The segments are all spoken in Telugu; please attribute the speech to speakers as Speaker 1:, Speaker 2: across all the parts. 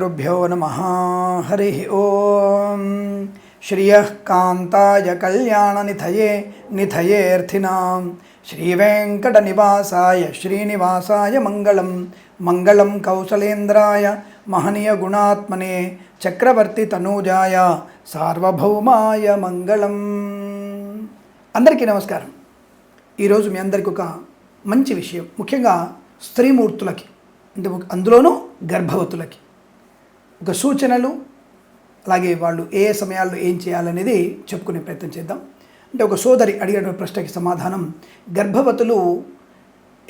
Speaker 1: శ్రీగురుభ్యో నమ హరి ఓం శ్రియ కాంతాయ కళ్యాణనిధయే నిధయేర్థినాం శ్రీవేంకట నివాసాయ శ్రీనివాసాయ మంగళం మంగళం కౌశలేంద్రాయ మహనీయ గుణాత్మనే చక్రవర్తి తనూజాయ సార్వభౌమాయ మంగళం అందరికీ నమస్కారం. ఈరోజు మీ అందరికి ఒక మంచి విషయం. ముఖ్యంగా స్త్రీమూర్తులకి అంటే అందులోనూ గర్భవతులకి. ఒక సూచనలు అలాగే వాళ్ళు ఏ ఏ సమయాల్లో ఏం చేయాలనేది చెప్పుకునే ప్రయత్నం చేద్దాం. అంటే ఒక సోదరి అడిగిన ప్రశ్నకి సమాధానం గర్భవతులు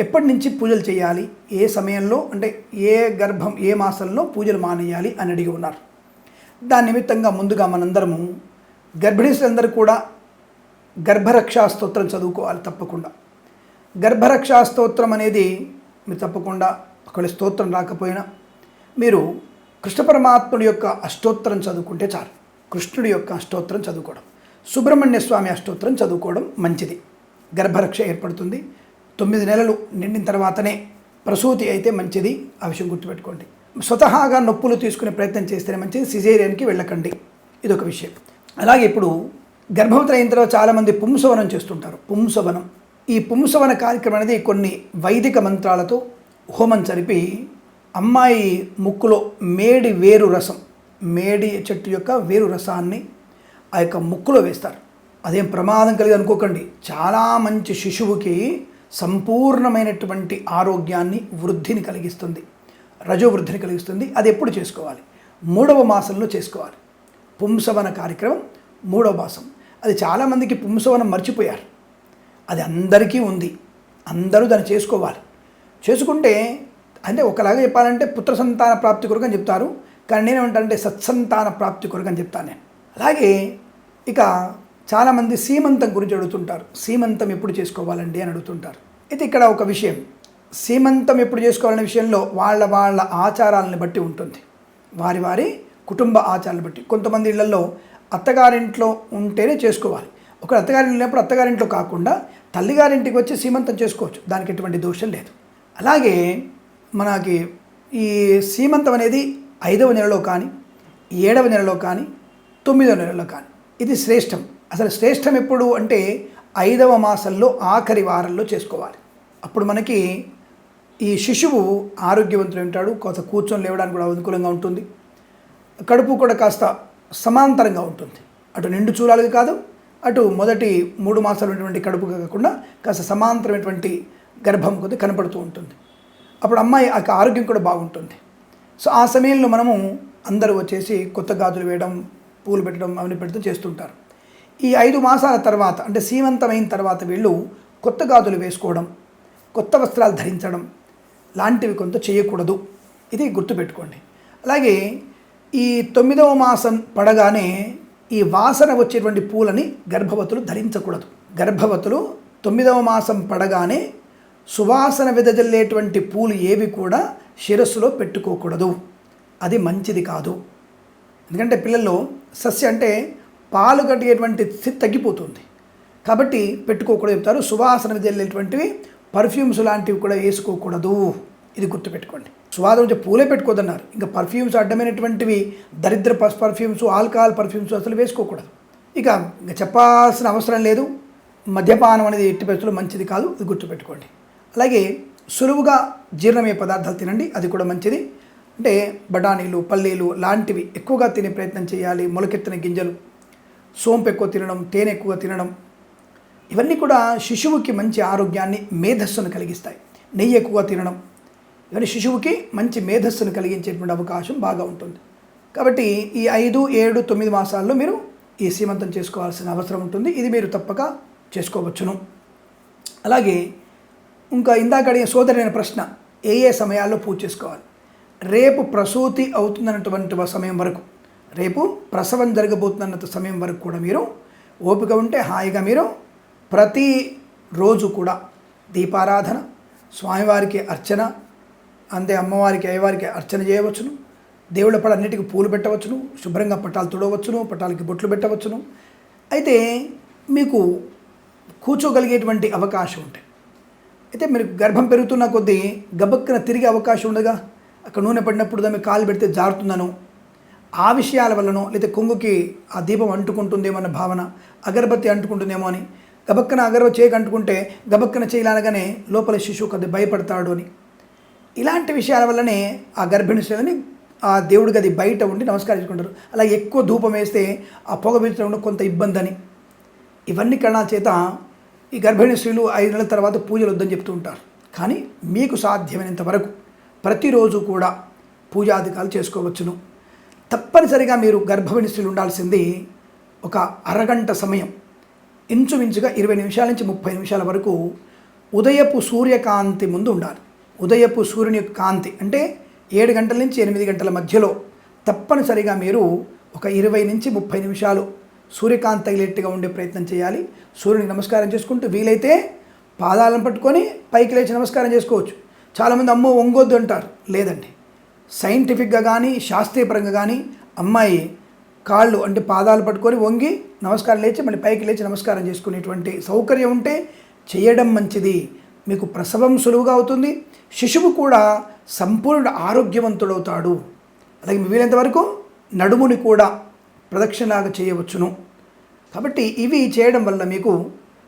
Speaker 1: ఎప్పటి నుంచి పూజలు చేయాలి? ఏ సమయంలో? అంటే ఏ గర్భం ఏ మాసంలో పూజలు మానేయాలి అని అడిగి ఉన్నారు. దాని నిమిత్తంగా ముందుగా మనందరము గర్భిణీలందరూ కూడా గర్భరక్షా స్తోత్రం చదువుకోవాలి తప్పకుండా. గర్భరక్షా స్తోత్రం అనేది మీరు తప్పకుండా ఒకవేళ స్తోత్రం రాకపోయినా మీరు కృష్ణ పరమాత్ముడి యొక్క అష్టోత్తరం చదువుకుంటే చాలు. కృష్ణుడి యొక్క అష్టోత్తరం చదువుకోవడం. సుబ్రహ్మణ్య స్వామి అష్టోత్తరం చదువుకోవడం మంచిది. గర్భరక్ష ఏర్పడుతుంది. తొమ్మిది నెలలు నిండిన తర్వాతనే ప్రసూతి అయితే మంచిది. ఆ విషయం గుర్తుపెట్టుకోండి. స్వతహాగా నొప్పులు తీసుకునే ప్రయత్నం చేస్తేనే మంచిది. సిజేరియన్కి వెళ్ళకండి. ఇది ఒక విషయం. అలాగే ఇప్పుడు గర్భవతి అయిన తర్వాత చాలామంది పుంసవనం చేస్తుంటారు. పుంసవనం. ఈ పుంసవన కార్యక్రమం అనేది కొన్ని వైదిక మంత్రాలతో హోమం జరిపి అమ్మాయి ముక్కులో మేడి వేరు రసం మేడి చెట్టు యొక్క వేరు రసాన్ని ఆ యొక్క ముక్కులో వేస్తారు. అదేం ప్రమాదం కలిగి అనుకోకండి. చాలా మంచి శిశువుకి సంపూర్ణమైనటువంటి ఆరోగ్యాన్ని వృద్ధిని కలిగిస్తుంది. రజోవృద్ధిని కలిగిస్తుంది. అది ఎప్పుడు చేసుకోవాలి? మూడవ మాసంలో చేసుకోవాలి. పుంసవన కార్యక్రమం మూడవ మాసం. అది చాలామందికి పుంసవనం మర్చిపోయారు. అది అందరికీ ఉంది. అందరూ దాన్ని చేసుకోవాలి. చేసుకుంటే అంటే ఒకలాగా చెప్పాలంటే పుత్ర సంతాన ప్రాప్తి కొరకు అని చెప్తారు. కానీ నేనేమంటానంటే సత్సంతాన ప్రాప్తి కొరకు అని చెప్తాను నేను. అలాగే ఇక చాలామంది సీమంతం గురించి అడుగుతుంటారు. సీమంతం ఎప్పుడు చేసుకోవాలండి అని అడుగుతుంటారు. అయితే ఇక్కడ ఒక విషయం. సీమంతం ఎప్పుడు చేసుకోవాలనే విషయంలో వాళ్ళ వాళ్ళ ఆచారాలను బట్టి ఉంటుంది. వారి వారి కుటుంబ ఆచారాలను బట్టి. కొంతమంది ఇళ్ళలో అత్తగారింట్లో ఉంటేనే చేసుకోవాలి. ఒక అత్తగారింట్లో ఉన్నప్పుడు అత్తగారింట్లో కాకుండా తల్లిగారింటికి వచ్చి సీమంతం చేసుకోవచ్చు. దానికి ఎటువంటి దోషం లేదు. అలాగే మనకి ఈ సీమంతం అనేది ఐదవ నెలలో కానీ ఏడవ నెలలో కానీ తొమ్మిదవ నెలలో కానీ. ఇది శ్రేష్టం. అసలు శ్రేష్టం ఎప్పుడు అంటే ఐదవ మాసంలో ఆఖరి వారంలో చేసుకోవాలి. అప్పుడు మనకి ఈ శిశువు ఆరోగ్యవంతుడు ఉంటాడు కొంత కూర్చొని లేవడానికి కూడా అనుకూలంగా ఉంటుంది. కడుపు కూడా కాస్త సమాంతరంగా ఉంటుంది. అటు నిండు చూలాలది కాదు అటు మొదటి మూడు మాసాలు ఉన్నటువంటి కడుపు కాకుండా కాస్త సమాంతరమైనటువంటి గర్భం కొద్ది కనపడుతూ ఉంటుంది. అప్పుడు అమ్మాయి ఆ యొక్క ఆరోగ్యం కూడా బాగుంటుంది. సో ఆ సమయంలో మనము అందరూ వచ్చేసి కొత్త గాజులు వేయడం పూలు పెట్టడం అవన్నీ పెడుతూ చేస్తుంటారు. ఈ ఐదు మాసాల తర్వాత అంటే సీమంతమైన తర్వాత వీళ్ళు కొత్త గాజులు వేసుకోవడం కొత్త వస్త్రాలు ధరించడం లాంటివి కొంత చేయకూడదు. ఇది గుర్తుపెట్టుకోండి. అలాగే ఈ తొమ్మిదవ మాసం పడగానే ఈ వాసన వచ్చేటువంటి పూలని గర్భవతులు ధరించకూడదు. గర్భవతులు తొమ్మిదవ మాసం పడగానే సువాసన వెదజల్లేటువంటి పూలు ఏవి కూడా శిరస్సులో పెట్టుకోకూడదు. అది మంచిది కాదు. ఎందుకంటే పిల్లల్లో సస్య అంటే పాలు కట్టేటువంటి స్థితి తగ్గిపోతుంది. కాబట్టి పెట్టుకోకూడదు చెప్తారు. సువాసన వెదజల్లేటువంటివి పర్ఫ్యూమ్స్ లాంటివి కూడా వేసుకోకూడదు. ఇది గుర్తుపెట్టుకోండి. సువాసన వచ్చే పూలే పెట్టుకోదన్నారు. ఇంకా పర్ఫ్యూమ్స్ అడ్డమైనటువంటివి దరిద్ర పస్ పర్ఫ్యూమ్స్ ఆల్కహాల్ పర్ఫ్యూమ్స్ అసలు వేసుకోకూడదు. ఇక ఇంకా చెప్పాల్సిన అవసరం లేదు. మద్యపానం అనేది ఎట్టి పరిస్థితుల్లో మంచిది కాదు. ఇది గుర్తుపెట్టుకోండి. అలాగే సులువుగా జీర్ణమయ్యే పదార్థాలు తినండి అది కూడా మంచిది. అంటే బఠానీలు పల్లీలు లాంటివి ఎక్కువగా తినే ప్రయత్నం చేయాలి. మొలకెత్తిన గింజలు సోంపు ఎక్కువ తినడం తేనె ఎక్కువ తినడం ఇవన్నీ కూడా శిశువుకి మంచి ఆరోగ్యాన్ని మేధస్సును కలిగిస్తాయి. నెయ్యి ఎక్కువ తినడం ఇవన్నీ శిశువుకి మంచి మేధస్సును కలిగించేటువంటి అవకాశం బాగా ఉంటుంది. కాబట్టి ఈ ఐదు ఏడు తొమ్మిది మాసాల్లో మీరు ఈ సీమంతం చేసుకోవాల్సిన అవసరం ఉంటుంది. ఇది మీరు తప్పక చేసుకోవచ్చును. అలాగే ఇంకా ఇందాక అడిగిన సోదరైన ప్రశ్న ఏ ఏ సమయాల్లో పూజ చేసుకోవాలి? రేపు ప్రసూతి అవుతుందన్నటువంటి సమయం వరకు రేపు ప్రసవం జరగబోతున్నంత సమయం వరకు కూడా మీరు ఓపిక ఉంటే హాయిగా మీరు ప్రతి రోజు కూడా దీపారాధన స్వామివారికి అర్చన అంతే అమ్మవారికి అయ్యవారికి అర్చన చేయవచ్చును. దేవుళ్ళ పడన్నిటికీ పూలు పెట్టవచ్చును శుభ్రంగా పట్టాలు తుడవచ్చును పట్టాలకి బొట్లు పెట్టవచ్చును. అయితే మీకు కూర్చోగలిగేటువంటి అవకాశం ఉంటాయి అయితే మీరు గర్భం పెరుగుతున్న కొద్దీ గబక్కన తిరిగే అవకాశం ఉండగా అక్కడ నూనె పడినప్పుడు దాన్ని కాలు పెడితే జారుతుందను ఆ విషయాల వల్లనో లేదా కొంగుకి ఆ దీపం అంటుకుంటుందేమో అన్న భావన అగరబత్తి అంటుకుంటుందేమో అని గబక్కన అగరబత్తి చేయక అంటుకుంటే గబక్కన చేయాలనగానే లోపల శిశువు కొద్ది భయపడతాడు అని. ఇలాంటి విషయాల వల్లనే ఆ గర్భిణీ స్త్రీలని ఆ దేవుడి గది బయట ఉండి నమస్కరించుకుంటారు. అలా ఎక్కువ ధూపం వేస్తే ఆ పొగ పీల్చడం కొంత ఇబ్బంది అని. ఇవన్నీ కారణాల చేత ఈ గర్భిణీ స్త్రీలు ఐదు నెలల తర్వాత పూజలు వద్దని చెప్తూ ఉంటారు. కానీ మీకు సాధ్యమైనంత వరకు ప్రతిరోజు కూడా పూజాధికాలు చేసుకోవచ్చును. తప్పనిసరిగా మీరు గర్భవతి స్త్రీలు ఉండాల్సింది ఒక అరగంట సమయం. ఇంచుమించుగా ఇరవై నిమిషాల నుంచి ముప్పై నిమిషాల వరకు ఉదయపు సూర్యకాంతి ముందు ఉండాలి. ఉదయపు సూర్యుని కాంతి అంటే ఏడు గంటల నుంచి ఎనిమిది గంటల మధ్యలో తప్పనిసరిగా మీరు ఒక ఇరవై నుంచి ముప్పై నిమిషాలు సూర్యకాంతి తగిలేట్టుగా ఉండే ప్రయత్నం చేయాలి. సూర్యునికి నమస్కారం చేసుకుంటూ వీలైతే పాదాలను పట్టుకొని పైకి లేచి నమస్కారం చేసుకోవచ్చు. చాలామంది అమ్మో వంగొద్దు అంటారు. లేదండి. సైంటిఫిక్గా కానీ శాస్త్రీయపరంగా కానీ అమ్మాయి కాళ్ళు అంటే పాదాలు పట్టుకొని వంగి నమస్కారం లేచి మళ్ళీ పైకి లేచి నమస్కారం చేసుకునేటువంటి సౌకర్యం ఉంటే చేయడం మంచిది. మీకు ప్రసవం సులువుగా అవుతుంది. శిశువు కూడా సంపూర్ణ ఆరోగ్యవంతుడవుతాడు. అలాగే వీలైనంత వరకు నడుముని కూడా ప్రదక్షిణలాగా చేయవచ్చును. కాబట్టి ఇవి చేయడం వల్ల మీకు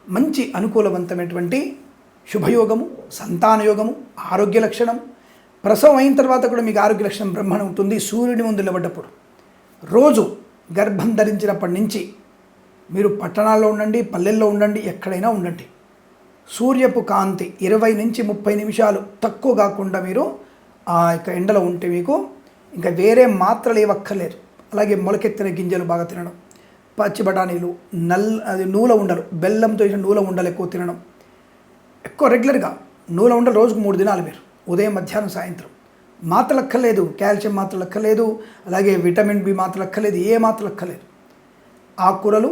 Speaker 1: మంచి అనుకూలవంతమైనటువంటి శుభయోగము సంతానయోగము ఆరోగ్య లక్షణం. ప్రసవం అయిన తర్వాత కూడా మీకు ఆరోగ్య లక్షణం బ్రహ్మణం ఉంటుంది. సూర్యుని ముందు నిలబడ్డప్పుడు రోజు గర్భం ధరించినప్పటి నుంచి మీరు పట్టణాల్లో ఉండండి పల్లెల్లో ఉండండి ఎక్కడైనా ఉండండి. సూర్యపు కాంతి ఇరవై నుంచి ముప్పై నిమిషాలు తక్కువ కాకుండా మీరు ఆ యొక్క ఎండలో ఉంటే మీకు ఇంకా వేరే మాత్రలు ఏవక్కర్లేరు అలాగే మొలకెత్తిన గింజలు బాగా తినడం. పచ్చి బఠానీలు నల్ అది నూల ఉండలు బెల్లంతో చేసిన నూల ఉండలు ఎక్కువ తినడం. ఎక్కువ రెగ్యులర్గా నూల ఉండలు రోజుకు మూడు దినాలు మీరు ఉదయం మధ్యాహ్నం సాయంత్రం. మాత్రలు అక్కర్లేదు కాల్షియం మాత్రలు అక్కర్లేదు అలాగే విటమిన్ బి మాత్రలు అక్కర్లేదు ఏ మాత్రలు అక్కర్లేదు ఆకుకూరలు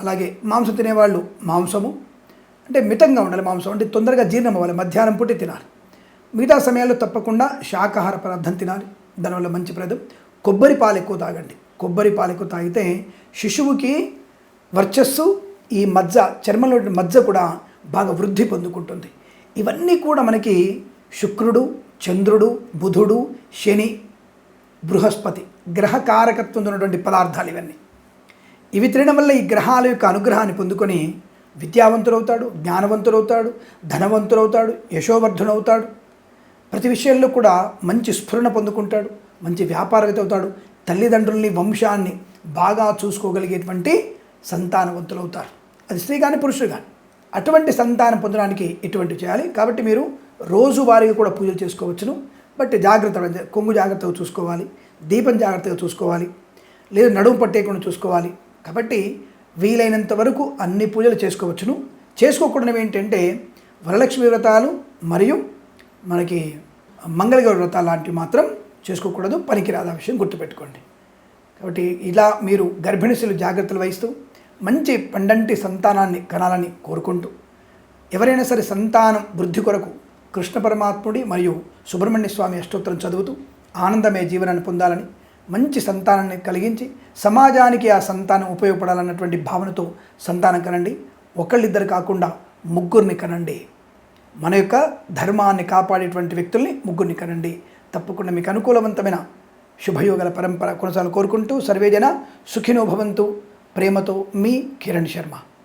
Speaker 1: అలాగే మాంసం తినేవాళ్ళు మాంసము అంటే మితంగా ఉండాలి మాంసం అంటే తొందరగా జీర్ణం అవ్వాలి మధ్యాహ్నం పూట తినాలి. మిగతా సమయాల్లో తప్పకుండా శాకాహార పదార్థం తినాలి. దానివల్ల మంచి ప్రదం కొబ్బరి పాలు ఎక్కువ తాగండి. కొబ్బరి పాలు ఎక్కువ తాగితే శిశువుకి వర్చస్సు ఈ మజ్జ చర్మంలో మజ్జ కూడా బాగా వృద్ధి పొందుకుంటుంది. ఇవన్నీ కూడా మనకి శుక్రుడు చంద్రుడు బుధుడు శని బృహస్పతి గ్రహకారకత్వం ఉన్నటువంటి పదార్థాలు ఇవన్నీ. ఇవి తినడం వల్ల ఈ గ్రహాల యొక్క అనుగ్రహాన్ని పొందుకొని విద్యావంతుడవుతాడు జ్ఞానవంతుడవుతాడు ధనవంతుడవుతాడు యశోవర్ధుడవుతాడు. ప్రతి విషయంలో కూడా మంచి స్ఫురణ పొందుకుంటాడు మంచి వ్యాపారవేత్త అవుతాడు తల్లిదండ్రుల్ని వంశాన్ని బాగా చూసుకోగలిగేటువంటి సంతానవంతులు అవుతారు అది స్త్రీ కానీ పురుషుడు కానీ అటువంటి సంతానం పొందడానికి ఎటువంటి చేయాలి? కాబట్టి మీరు రోజువారీగా కూడా పూజలు చేసుకోవచ్చును. బట్ జాగ్రత్త కొంగు జాగ్రత్తగా చూసుకోవాలి దీపం జాగ్రత్తగా చూసుకోవాలి లేదా నడుము పట్టేయకుండా చూసుకోవాలి. కాబట్టి వీలైనంత వరకు అన్ని పూజలు చేసుకోవచ్చును. చేసుకోకూడనవి ఏంటంటే వరలక్ష్మి వ్రతాలు మరియు మనకి మంగళగౌరి వ్రతాలు లాంటివి మాత్రం చేసుకోకూడదు పనికిరాదు ఆ విషయం గుర్తుపెట్టుకోండి. కాబట్టి ఇలా మీరు గర్భిణీశులు జాగ్రత్తలు వహిస్తూ మంచి పండంటి సంతానాన్ని కనాలని కోరుకుంటూ ఎవరైనా సరే సంతానం వృద్ధి కొరకు కృష్ణ పరమాత్ముడి మరియు సుబ్రహ్మణ్య స్వామి అష్టోత్తరం చదువుతూ ఆనందమే జీవనాన్ని పొందాలని మంచి సంతానాన్ని కలిగించి సమాజానికి ఆ సంతానం ఉపయోగపడాలన్నటువంటి భావనతో సంతానం కనండి. ఒకళ్ళిద్దరు కాకుండా ముగ్గురిని కనండి. మన యొక్క ధర్మాన్ని కాపాడేటువంటి వ్యక్తుల్ని ముగ్గురిని కనండి. తప్పకుండా మీకు అనుకూలవంతమైన శుభయోగల పరంపర కొనసాగాలని కోరుకుంటూ సర్వేజన సుఖినో భవంతు. ప్రేమతో మీ కిరణ్ శర్మ.